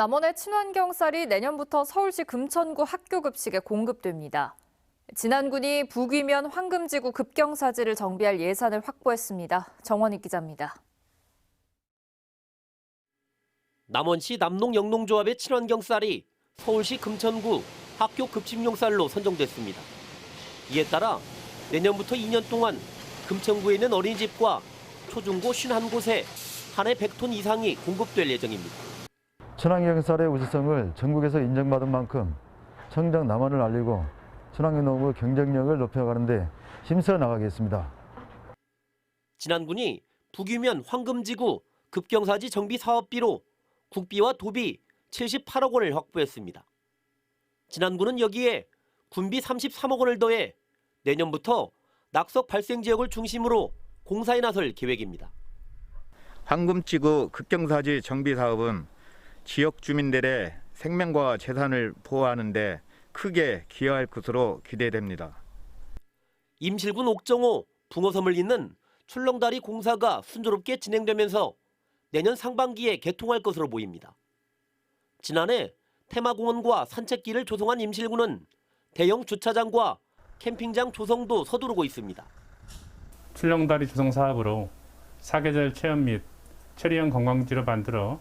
남원의 친환경 쌀이 내년부터 서울시 금천구 학교 급식에 공급됩니다. 진안군이 북위면 황금지구 급경사지를 정비할 예산을 확보했습니다. 정원익 기자입니다. 남원시 남농 영농조합의 친환경 쌀이 서울시 금천구 학교 급식용 쌀로 선정됐습니다. 이에 따라 내년부터 2년 동안 금천구에 있는 어린이집과 초중고 51곳에 한 해 100톤 이상이 공급될 예정입니다. 쌀의 우수성을 전국에서 인정받은 만큼 청정 남원을 알리고 농업의 경쟁력을 높여가는 데 힘써 나가겠습니다. 진안군이 북유면 황금지구 급경사지 정비 사업비로 국비와 도비 78억 원을 확보했습니다. 진안군은 여기에 군비 33억 원을 더해 내년부터 낙석 발생 지역을 중심으로 공사에 나설 계획입니다. 황금지구 급경사지 정비 사업은 지역 주민들의 생명과 재산을 보호하는 데 크게 기여할 것으로 기대됩니다. 임실군 옥정호 붕어섬을 잇는 출렁다리 공사가 순조롭게 진행되면서 내년 상반기에 개통할 것으로 보입니다. 지난해 테마공원과 산책길을 조성한 임실군은 대형 주차장과 캠핑장 조성도 서두르고 있습니다. 출렁다리 조성 사업으로 사계절 체험 및 체리형 관광지로 만들어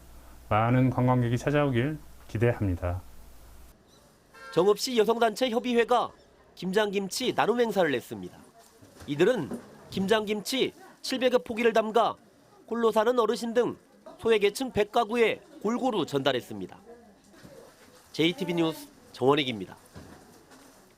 많은 관광객이 찾아오길 기대합니다. 정읍시 여성단체 협의회가 김장김치 나눔 행사를 냈습니다. 이들은 김장김치 700여 포기를 담가 홀로 사는 어르신 등 소외계층 100가구에 골고루 전달했습니다. JTB 뉴스 정원익입니다.